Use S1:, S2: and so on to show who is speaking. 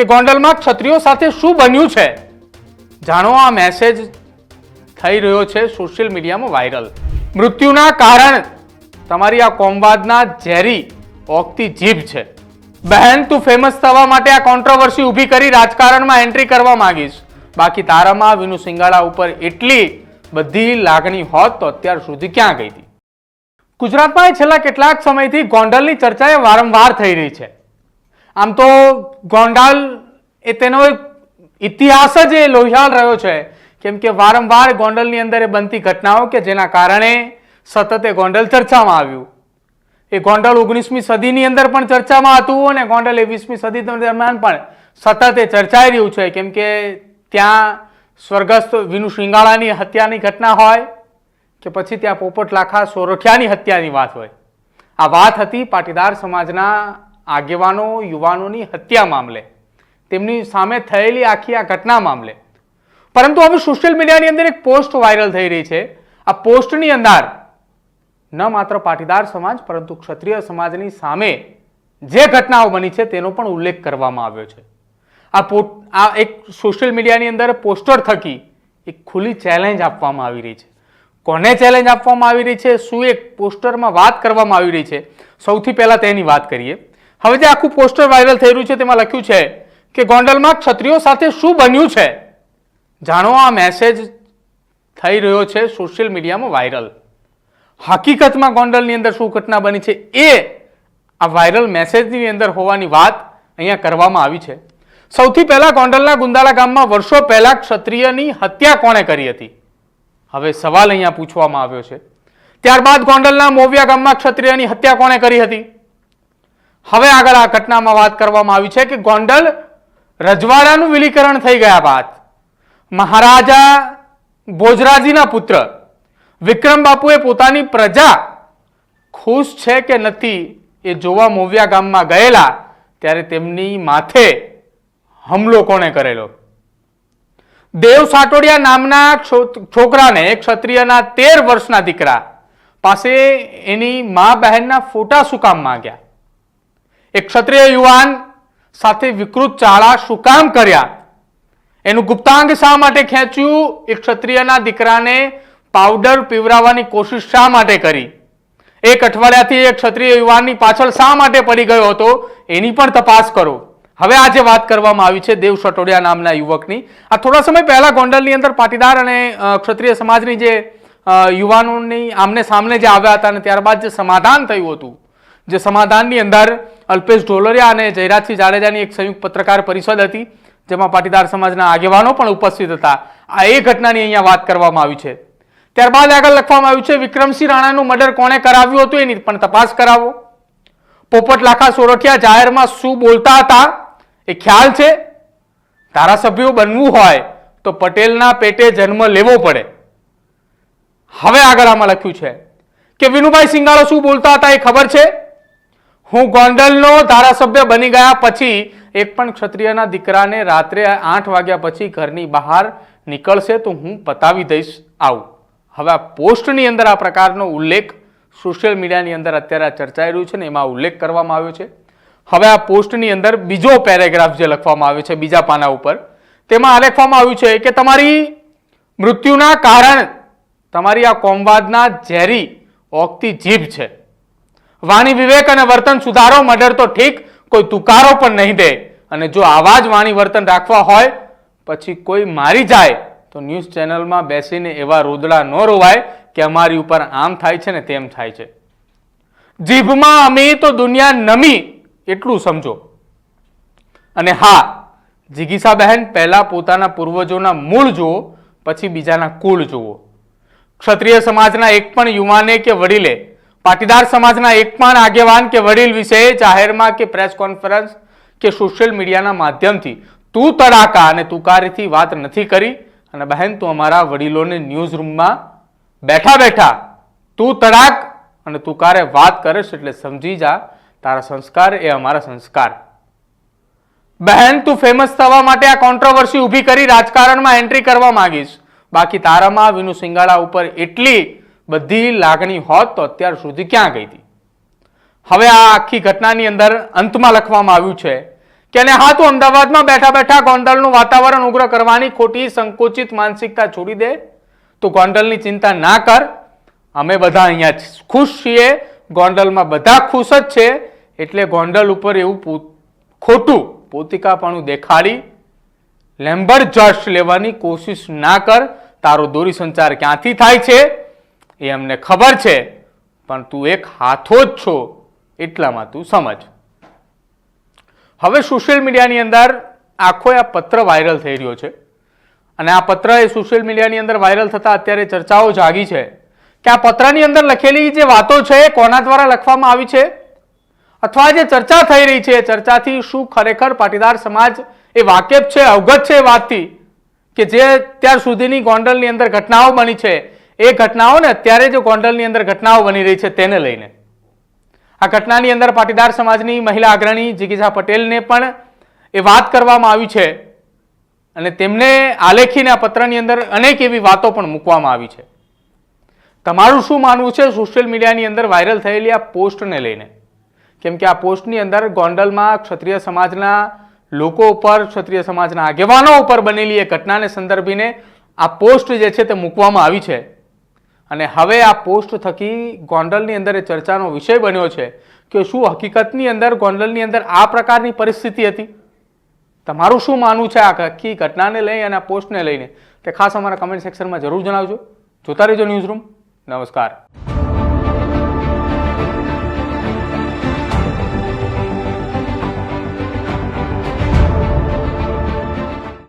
S1: કે ગોંડલમાં ક્ષત્રિયો સાથે શું બન્યું છે? જાણો, આ મેસેજ થઈ રહ્યો છે સોશિયલ મીડિયામાં વાયરલ મૃત્યુના કારણ તમારી આ કોમવાદના ઝેરી ઓગતી જીભ છે. બહેન, તું ફેમસ થવા માટે આ કોન્ટ્રોવર્સી ઊભી કરી રાજકારણમાં એન્ટ્રી કરવા માંગીશ. બાકી તારામાં વિનુ સિંગાળા ઉપર એટલી બધી લાગણી હોત તો અત્યાર સુધી ક્યાં ગઈ હતી ગુજરાતમાં છેલ્લા કેટલાક સમયથી ગોંડલની ચર્ચા વારંવાર થઈ રહી છે. આમ તો ગોંડાલ એ તેનો એક ઇતિહાસ જ એ લોહિયાળ રહ્યો છે. કેમ કે વારંવાર ગોંડલની અંદર એ બનતી ઘટનાઓ કે જેના કારણે સતત એ ગોંડલ ચર્ચામાં આવ્યું. એ ગોંડલ ઓગણીસમી સદીની અંદર પણ ચર્ચામાં હતું અને ગોંડલ એવીસમી સદી દરમિયાન પણ સતત એ ચર્ચાઈ રહ્યું છે. કેમ કે ત્યાં સ્વર્ગસ્થ વિનુ શિંગાળાની હત્યાની ઘટના હોય કે પછી ત્યાં પોપટ લાખા સોરઠિયાની હત્યાની વાત હોય. આ વાત હતી પાટીદાર સમાજના આગેવાનો, યુવાનોની હત્યા મામલે, તેમની સામે થયેલી આખી આ ઘટના મામલે. પરંતુ હવે સોશિયલ મીડિયાની અંદર એક પોસ્ટ વાયરલ થઈ રહી છે. આ પોસ્ટની અંદર ન માત્ર પાટીદાર સમાજ, પરંતુ ક્ષત્રિય સમાજની સામે જે ઘટનાઓ બની છે તેનો પણ ઉલ્લેખ કરવામાં આવ્યો છે. આ પો આ એક સોશિયલ મીડિયાની અંદર પોસ્ટર થકી એક ખુલ્લી ચેલેન્જ આપવામાં આવી રહી છે. કોને ચેલેન્જ આપવામાં આવી રહી છે? શું એક પોસ્ટરમાં વાત કરવામાં આવી રહી છે? સૌથી પહેલાં તેની વાત કરીએ. હવે જે આખું પોસ્ટર વાયરલ થઈ રહ્યું છે, તેમાં લખ્યું છે કે ગોંડલમાં ક્ષત્રિયો સાથે શું બન્યું છે? જાણો, આ મેસેજ થઈ રહ્યો છે સોશિયલ મીડિયામાં વાયરલ હકીકતમાં ગોંડલની અંદર શું ઘટના બની છે એ આ વાયરલ મેસેજની અંદર હોવાની વાત અહીંયા કરવામાં આવી છે. સૌથી પહેલા ગોંડલના ગુંદાળા ગામમાં વર્ષો પહેલા ક્ષત્રિયની હત્યા કોણે કરી હતી? હવે સવાલ અહીંયા પૂછવામાં આવ્યો છે. ત્યારબાદ ગોંડલના મોવિયા ગામમાં ક્ષત્રિયની હત્યા કોણે કરી હતી? હવે આગળ આ ઘટનામાં વાત કરવામાં આવી છે કે ગોંડલ રજવાડાનું વિલીકરણ થઈ ગયા બાદ મહારાજા ભોજરાજીના પુત્ર વિક્રમ બાપુએ પોતાની પ્રજા ખુશ છે કે નથી એ જોવા મોવિયા ગામમાં ગયેલા ત્યારે તેમની માથે હુમલો કોણે કરેલો? દેવ સાટોડિયા નામના છોકરાને ક્ષત્રિયના તેર વર્ષના દીકરા પાસે એની મા બહેનના ફોટા શું કામ માંગ્યા એક ક્ષત્રિય યુવાન સાથે વિકૃત ચાળા શું કામ કર્યા? એનું ગુપ્તાંગ શા માટે ખેંચ્યું? એક ક્ષત્રિયના દીકરાને પાવડર પીવરાવવાની કોશિશ શા માટે કરી? એક અઠવાડિયાથી એક ક્ષત્રિય યુવાનની પાછળ શા માટે પડી ગયો હતો? એની પણ તપાસ કરો. હવે આજે વાત કરવામાં આવી છે દેવ સટોડિયા નામના યુવકની. આ થોડા સમય પહેલા ગોંડલની અંદર પાટીદાર અને ક્ષત્રિય સમાજની જે યુવાનોની આમને સામને જે આવ્યા હતા અને ત્યારબાદ જે સમાધાન થયું હતું જે સમાધાનની અંદર અલ્પેશ ઢોલરિયા અને જયરાજસિંહ જાડેજાની એક સંયુક્ત પત્રકાર પરિષદ હતી, જેમાં પાટીદાર સમાજના આગેવાનો પણ ઉપસ્થિત હતા. આ એ ઘટનાની અહીંયા વાત કરવામાં આવી છે. ત્યારબાદ આગળ લખવામાં આવ્યું છે, વિક્રમસિંહ રાણાનું મર્ડર કોણે કરાવ્યું હતું એની પણ તપાસ કરાવો. પોપટ લાખા સોરઠિયા જાહેરમાં શું બોલતા હતા, એ ખ્યાલ છે? ધારાસભ્યો બનવું હોય તો પટેલના પેટે જન્મ લેવો પડે. હવે આગળ આમાં લખ્યું છે કે, વિનુભાઈ સિંગાળો શું બોલતા હતા એ ખબર છે? હું ગોંડલનો ધારાસભ્ય બની ગયા પછી એક પણ ક્ષત્રિયના દીકરાને રાત્રે આઠ વાગ્યા પછી ઘરની બહાર નીકળશે તો હું પતાવી દઈશ આવું. હવે આ પોસ્ટની અંદર આ પ્રકારનો ઉલ્લેખ સોશિયલ મીડિયાની અંદર અત્યારે આ ચર્ચાઈ રહ્યું છે ને એમાં ઉલ્લેખ કરવામાં આવ્યો છે. હવે આ પોસ્ટની અંદર બીજો પેરેગ્રાફ જે લખવામાં આવ્યો છે બીજા પાના ઉપર, તેમાં આ લખવામાં આવ્યું છે કે તમારી મૃત્યુના કારણ, તમારી આ કોમવાદના ઝેરી ઓગતી જીભ છે. વાણી વિવેક અને વર્તન સુધારો મર્ડર તો ઠીક, કોઈ તુકારો પણ નહીં દે. અને જો આવા જ વાણી વર્તન રાખવા હોય, પછી કોઈ મારી જાય, તો ન્યૂઝ ચેનલમાં બેસીને એવા રોદડા ન રોવાય કે અમારી ઉપર આમ થાય છે ને તેમ થાય છે. જીભમાં અમે તો દુનિયા નમી, એટલું સમજો. અને હા, જિગીસા બહેન પહેલા પોતાના પૂર્વજોના મૂળ જુઓ, પછી બીજાના કુળ જુઓ. ક્ષત્રિય સમાજના એક પણ યુવાને કે વડીલે પાટીદાર સમાજના એક પણ આગેવાન કે વડીલ વિશે જાહેરમાં કે પ્રેસ કોન્ફરન્સ કે સોશિયલ મીડિયાના માધ્યમથી તું તડાકા અને તુકારીથી વાત નથી કરી. અને બહેન, તું અમારા વડીલોને ન્યૂઝ રૂમમાં બેઠા બેઠા તું તડાક અને તુકારે વાત કરીશ એટલે સમજી જા, તારા સંસ્કાર એ અમારા સંસ્કાર. બહેન, તું ફેમસ થવા માટે આ કોન્ટ્રોવર્સી ઊભી કરી રાજકારણમાં એન્ટ્રી કરવા માંગીશ. બાકી તારામાં વિનુ સિંગાળા ઉપર એટલી બધી લાગણી હોત તો અત્યાર સુધી ક્યાં ગઈ હતી? હવે આ આખી ઘટનાની અંદર અંતમાં લખવામાં આવ્યું છે કે હા તું અમદાવાદમાં બેઠા બેઠા ગોંડલનું વાતાવરણ ઉગ્ર કરવાની ખોટી સંકોચિત માનસિકતા છોડી દે. તું ગોંડલની ચિંતા ના કર. અમે બધા અહીંયા ખુશ છીએ. ગોંડલમાં બધા ખુશ જ છે. એટલે ગોંડલ ઉપર એવું ખોટું પોતિકાપણું દેખાડી. લેમ્બર જસ્ટ લેવાની કોશિશ ના કર. તારો દોરી સંચાર ક્યાંથી થાય છે? એ અમને ખબર છે, પણ તું એક હાથો જ છો, એટલામાં તું સમજ. હવે સોશિયલ મીડિયાની અંદર આખો આ પત્ર વાયરલ થઈ રહ્યો છે. અને આ પત્ર એ સોશિયલ મીડિયાની અંદર વાયરલ થતાં અત્યારે ચર્ચાઓ જાગી છે કે આ પત્રની અંદર લખેલી જે વાતો છે એ કોના દ્વારા લખવામાં આવી છે? અથવા જે ચર્ચા થઈ રહી છે ચર્ચાથી શું ખરેખર પાટીદાર સમાજ એ વાકેફ છે, અવગત છે એ વાતથી? કે જે અત્યાર સુધીની ગોંડલની અંદર ઘટનાઓ બની છે એ ઘટનાઓને અત્યારે જે ગોંડલની અંદર ઘટનાઓ બની રહી છે તેને લઈને. આ ઘટનાની અંદર પાટીદાર સમાજની મહિલા અગ્રણી જિગીજા પટેલને પણ એ વાત કરવામાં આવી છે અને તેમને આલેખીને આ પત્રની અંદર અનેક એવી વાતો પણ મૂકવામાં આવી છે. તમારું શું માનવું છે? સોશિયલ મીડિયાની અંદર વાયરલ થયેલી આ પોસ્ટને લઈને. કેમ કે આ પોસ્ટની અંદર ગોંડલમાં ક્ષત્રિય સમાજના લોકો ઉપર, ક્ષત્રિય સમાજના આગેવાનો ઉપર બનેલી એ ઘટનાને સંદર્ભીને આ પોસ્ટ જે છે તે મૂકવામાં આવી છે. અને હવે આ પોસ્ટ થકી ગોંડલની અંદર એ ચર્ચાનો વિષય બન્યો છે કે શું હકીકતની અંદર ગોંડલની અંદર આ પ્રકારની પરિસ્થિતિ હતી? તમારું શું માનવું છે આ આખી ઘટનાને લઈ અને આ પોસ્ટને લઈને? તે ખાસ અમારા કમેન્ટ સેક્શનમાં જરૂર જણાવજો. જોતા રહેજો ન્યૂઝ રૂમ નમસ્કાર.